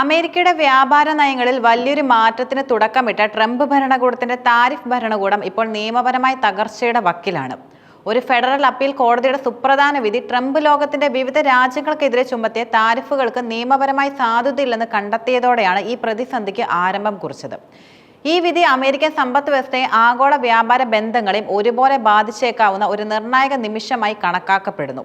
അമേരിക്കയുടെ വ്യാപാര നയങ്ങളിൽ വലിയൊരു മാറ്റത്തിന് തുടക്കമിട്ട ട്രംപ് ഭരണകൂടത്തിന്റെ താരിഫ് ഭരണകൂടം ഇപ്പോൾ നിയമപരമായി തകർച്ചയുടെ വക്കിലാണ്. ഒരു ഫെഡറൽ അപ്പീൽ കോടതിയുടെ സുപ്രധാന വിധി ട്രംപ് ലോകത്തിന്റെ വിവിധ രാജ്യങ്ങൾക്കെതിരെ ചുമത്തിയ താരിഫുകൾക്ക് നിയമപരമായി സാധുതയില്ലെന്ന് കണ്ടെത്തിയതോടെയാണ് ഈ പ്രതിസന്ധിക്ക് ആരംഭം കുറിച്ചത്. ഈ വിധി അമേരിക്കൻ സമ്പദ് വ്യവസ്ഥയെ ആഗോള വ്യാപാര ബന്ധങ്ങളെയും ഒരുപോലെ ബാധിച്ചേക്കാവുന്ന ഒരു നിർണായക നിമിഷമായി കണക്കാക്കപ്പെടുന്നു.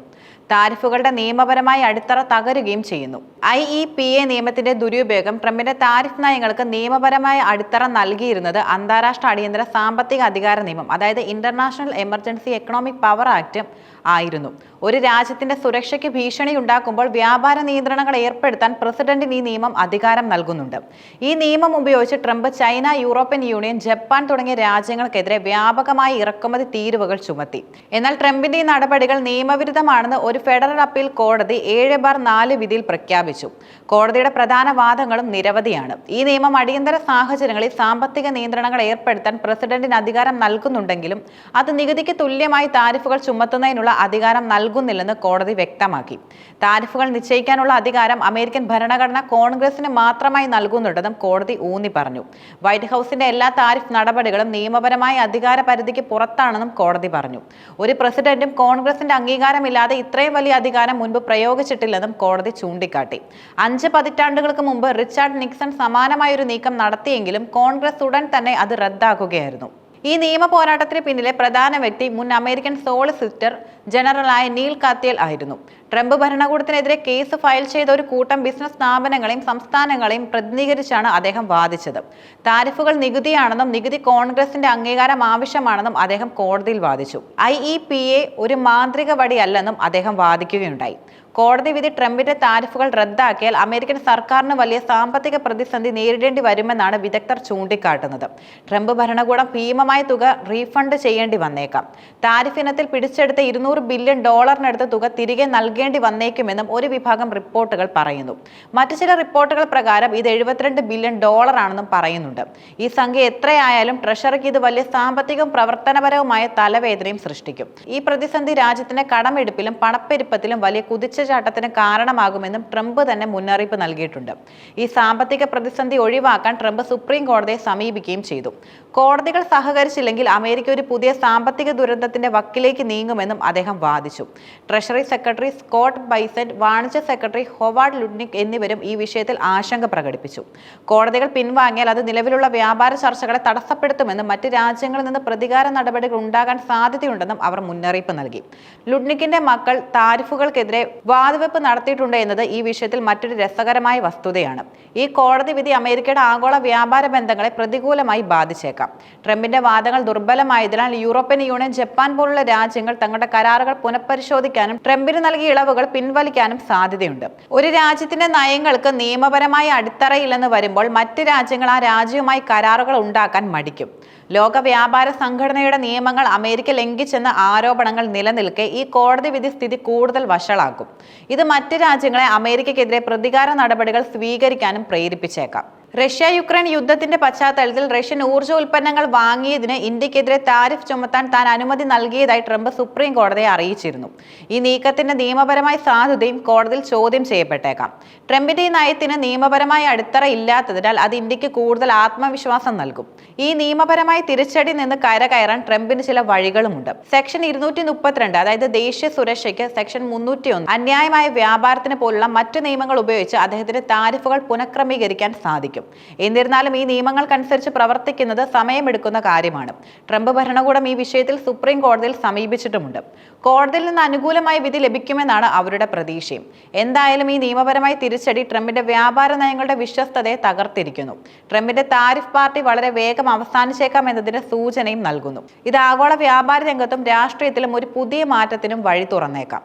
താരിഫുകളുടെ നിയമപരമായ അടിത്തറ തകരുകയും ചെയ്യുന്നു. ഐ ഇ പി എ നിയമത്തിന്റെ ദുരുപയോഗം ട്രംപിന്റെ താരിഫ് നയങ്ങൾക്ക് നിയമപരമായ അടിത്തറ നൽകിയിരുന്നത് അന്താരാഷ്ട്ര അടിയന്തര സാമ്പത്തിക അധികാര നിയമം അതായത് international emergency economic power act ആയിരുന്നു. ഒരു രാജ്യത്തിന്റെ സുരക്ഷയ്ക്ക് ഭീഷണി ഉണ്ടാക്കുമ്പോൾ വ്യാപാര നിയന്ത്രണങ്ങൾ ഏർപ്പെടുത്താൻ പ്രസിഡന്റിന് ഈ നിയമം അധികാരം നൽകുന്നുണ്ട്. ഈ നിയമം ഉപയോഗിച്ച് Trump China European union Japan തുടങ്ങിയ രാജ്യങ്ങൾക്കെതിരെ വ്യാപകമായി ഇറക്കുമതി തീരുവകൾ ചുമത്തി. എന്നാൽ ട്രംപിന്റെ ഈ നടപടികൾ നിയമവിരുദ്ധമാണെന്ന് ഒരു ഫെഡറൽ അപ്പീൽ കോടതി ഏഴ് ബാർ നാല് വിധിയിൽ പ്രഖ്യാപിച്ചു. കോടതിയുടെ പ്രധാന വാദങ്ങളും നിരവധിയാണ്. ഈ നിയമം അടിയന്തര സാഹചര്യങ്ങളിൽ സാമ്പത്തിക നിയന്ത്രണങ്ങൾ ഏർപ്പെടുത്താൻ പ്രസിഡന്റിന് അധികാരം നൽകുന്നുണ്ടെങ്കിലും അത് നികുതിക്ക് തുല്യമായി താരിഫുകൾ ചുമത്തുന്നതിനുള്ള അധികാരം നൽകുന്നില്ലെന്ന് കോടതി വ്യക്തമാക്കി. താരിഫുകൾ നിശ്ചയിക്കാനുള്ള അധികാരം അമേരിക്കൻ ഭരണഘടന കോൺഗ്രസിന് മാത്രമായി നൽകുന്നുണ്ടെന്നും കോടതി ഊന്നി പറഞ്ഞു. വൈറ്റ് ഹൗസിന്റെ എല്ലാ താരിഫ് നടപടികളും നിയമപരമായ അധികാര പരിധിക്ക് പുറത്താണെന്നും കോടതി പറഞ്ഞു. ഒരു പ്രസിഡന്റും കോൺഗ്രസിന്റെ അംഗീകാരമില്ലാതെ ഇത്രയും വലിയ അധികാരം മുൻപ് പ്രയോഗിച്ചിട്ടില്ലെന്നും കോടതി ചൂണ്ടിക്കാട്ടി. അഞ്ച് പതിറ്റാണ്ടുകൾക്ക് മുമ്പ് റിച്ചാർഡ് നിക്സൺ സമാനമായ ഒരു നീക്കം നടത്തിയെങ്കിലും കോൺഗ്രസ് ഉടൻ തന്നെ അത് റദ്ദാക്കുകയായിരുന്നു. ഈ നിയമ പോരാട്ടത്തിന് പിന്നിലെ പ്രധാന വ്യക്തി മുൻ അമേരിക്കൻ സോളിസിറ്റർ ജനറലായ നീൽ കാത്തിയൽ ആയിരുന്നു. ട്രംപ് ഭരണകൂടത്തിനെതിരെ കേസ് ഫയൽ ചെയ്ത ഒരു കൂട്ടം ബിസിനസ് സ്ഥാപനങ്ങളെയും സംസ്ഥാനങ്ങളെയും പ്രതിനിധീകരിച്ചാണ് അദ്ദേഹം വാദിച്ചത്. താരിഫുകൾ നികുതിയാണെന്നും നികുതി കോൺഗ്രസിന്റെ അംഗീകാരം ആവശ്യമാണെന്നും അദ്ദേഹം കോടതിയിൽ വാദിച്ചു. ഐ ഇ പി എ ഒരു മാന്ത്രിക വടിയല്ലെന്നും അദ്ദേഹം വാദിക്കുകയുണ്ടായി. കോടതി വിധി ട്രംപിന്റെ താരിഫുകൾ റദ്ദാക്കിയാൽ അമേരിക്കൻ സർക്കാരിന് വലിയ സാമ്പത്തിക പ്രതിസന്ധി നേരിടേണ്ടി വരുമെന്നാണ് വിദഗ്ധർ ചൂണ്ടിക്കാട്ടുന്നത്. ട്രംപ് ഭരണകൂടം ഭീമമായ തുക റീഫണ്ട് ചെയ്യേണ്ടി വന്നേക്കാം. താരിഫ് ഇനത്തിൽ പിടിച്ചെടുത്ത ഇരുന്നൂറ് ബില്യൺ ഡോളറിനടുത്ത് തുക തിരികെ നൽകേണ്ടി വന്നേക്കുമെന്നും ഒരു വിഭാഗം റിപ്പോർട്ടുകൾ പറയുന്നു. മറ്റു ചില റിപ്പോർട്ടുകൾ പ്രകാരം ഇത് എഴുപത്തിരണ്ട് ബില്യൺ ഡോളറാണെന്നും പറയുന്നുണ്ട്. ഈ സംഖ്യ എത്രയായാലും ട്രഷറിക്ക് ഇത് വലിയ സാമ്പത്തികവും പ്രവർത്തനപരവുമായ തലവേദനയും സൃഷ്ടിക്കും. ഈ പ്രതിസന്ധി രാജ്യത്തിന്റെ കടമെടുപ്പിലും പണപ്പെരുപ്പത്തിലും വലിയ കുതിച്ചുചാട്ടത്തിന് കാരണമാകുമെന്നും ട്രംപ് തന്നെ മുന്നറിയിപ്പ് നൽകിയിട്ടുണ്ട്. ഈ സാമ്പത്തിക പ്രതിസന്ധി ഒഴിവാക്കാൻ ട്രംപ് സുപ്രീം കോടതിയെ സമീപിക്കുകയും ചെയ്തു. കോടതികൾ സഹകരിച്ചില്ലെങ്കിൽ അമേരിക്ക ഒരു പുതിയ സാമ്പത്തിക ദുരന്തത്തിന്റെ വക്കിലേക്ക് നീങ്ങുമെന്നും അദ്ദേഹം വാദിച്ചു. ട്രഷറി സെക്രട്ടറി സ്കോട്ട് ബൈസെന്റ് വാണിജ്യ സെക്രട്ടറി ഹൊവാർഡ് ലുഡ്നിക് എന്നിവരും ഈ വിഷയത്തിൽ ആശങ്ക പ്രകടിപ്പിച്ചു. കോടതികൾ പിൻവാങ്ങിയാൽ അത് നിലവിലുള്ള വ്യാപാര ചർച്ചകളെ തടസ്സപ്പെടുത്തുമെന്നും മറ്റ് രാജ്യങ്ങളിൽ നിന്ന് പ്രതികാര നടപടികൾ ഉണ്ടാകാൻ സാധ്യതയുണ്ടെന്നും അവർ മുന്നറിയിപ്പ് നൽകി. ലുഡ്നിക്കിന്റെ മക്കൾ താരിഫുകൾക്കെതിരെ വാതുവെപ്പ് നടത്തിയിട്ടുണ്ട് എന്നത് ഈ വിഷയത്തിൽ മറ്റൊരു രസകരമായ വസ്തുതയാണ്. ഈ കോടതി വിധി അമേരിക്കയുടെ ആഗോള വ്യാപാര ബന്ധങ്ങളെ പ്രതികൂലമായി ബാധിച്ചേക്കാം. ട്രംപിന്റെ വാദങ്ങൾ ദുർബലമായതിനാൽ യൂറോപ്യൻ യൂണിയൻ ജപ്പാൻ പോലുള്ള രാജ്യങ്ങൾ തങ്ങളുടെ കരാറുകൾ പുനഃപരിശോധിക്കാനും ട്രംപിന് നൽകിയ ഇളവുകൾ പിൻവലിക്കാനും സാധ്യതയുണ്ട്. ഒരു രാജ്യത്തിന്റെ നയങ്ങൾക്ക് നിയമപരമായ അടിത്തറയില്ലെന്ന് വരുമ്പോൾ മറ്റ് രാജ്യങ്ങൾ ആ രാജ്യവുമായി കരാറുകൾ ഉണ്ടാക്കാൻ മടിക്കും. ലോക വ്യാപാര സംഘടനയുടെ നിയമങ്ങൾ അമേരിക്ക ലംഘിച്ചെന്ന ആരോപണങ്ങൾ നിലനിൽക്കെ ഈ കോടതി വിധി സ്ഥിതി കൂടുതൽ വഷളാക്കും. ഇത് മറ്റ് രാജ്യങ്ങളെ അമേരിക്കയ്ക്കെതിരെ പ്രതികാര നടപടികൾ സ്വീകരിക്കാനും പ്രേരിപ്പിച്ചേക്കാം. റഷ്യ യുക്രൈൻ യുദ്ധത്തിന്റെ പശ്ചാത്തലത്തിൽ റഷ്യൻ ഊർജ ഉൽപ്പന്നങ്ങൾ വാങ്ങിയതിന് ഇന്ത്യക്കെതിരെ താരിഫ് ചുമത്താൻ താൻ അനുമതി നൽകിയതായി ട്രംപ് സുപ്രീം കോടതിയെ അറിയിച്ചിരുന്നു. ഈ നീക്കത്തിന്റെ നിയമപരമായ സാധുതയും കോടതിയിൽ ചോദ്യം ചെയ്യപ്പെട്ടേക്കാം. ട്രംപിന്റെ ഈ നയത്തിന് നിയമപരമായ അടിത്തറ ഇല്ലാത്തതിനാൽ അത് ഇന്ത്യയ്ക്ക് കൂടുതൽ ആത്മവിശ്വാസം നൽകും. ഈ നിയമപരമായ തിരിച്ചടി നിന്ന് കരകയറാൻ ട്രംപിന് ചില വഴികളുമുണ്ട്. സെക്ഷൻ ഇരുന്നൂറ്റി മുപ്പത്തിരണ്ട് അതായത് ദേശീയ സുരക്ഷയ്ക്ക് സെക്ഷൻ മുന്നൂറ്റി അന്യായമായ വ്യാപാരത്തിന് പോലുള്ള മറ്റു നിയമങ്ങൾ ഉപയോഗിച്ച് അദ്ദേഹത്തിന് താരിഫുകൾ പുനഃക്രമീകരിക്കാൻ സാധിക്കും. എന്നിരുന്നാലും ഈ നിയമങ്ങൾക്കനുസരിച്ച് പ്രവർത്തിക്കുന്നത് സമയമെടുക്കുന്ന കാര്യമാണ്. ട്രംപ് ഭരണകൂടം ഈ വിഷയത്തിൽ സുപ്രീം കോടതിയിൽ സമീപിച്ചിട്ടുമുണ്ട്. കോടതിയിൽ നിന്ന് അനുകൂലമായ വിധി ലഭിക്കുമെന്നാണ് അവരുടെ പ്രതീക്ഷയും. എന്തായാലും ഈ നിയമപരമായ തിരിച്ചടി ട്രംപിന്റെ വ്യാപാര നയങ്ങളുടെ വിശ്വസ്തതയെ തകർത്തിരിക്കുന്നു. ട്രംപിന്റെ താരിഫ് പാർട്ടി വളരെ വേഗം അവസാനിച്ചേക്കാം എന്നതിന്റെ സൂചനയും നൽകുന്നു. ഇത് ആഗോള വ്യാപാര രംഗത്തും രാഷ്ട്രീയത്തിലും ഒരു പുതിയ മാറ്റത്തിനും വഴി തുറന്നേക്കാം.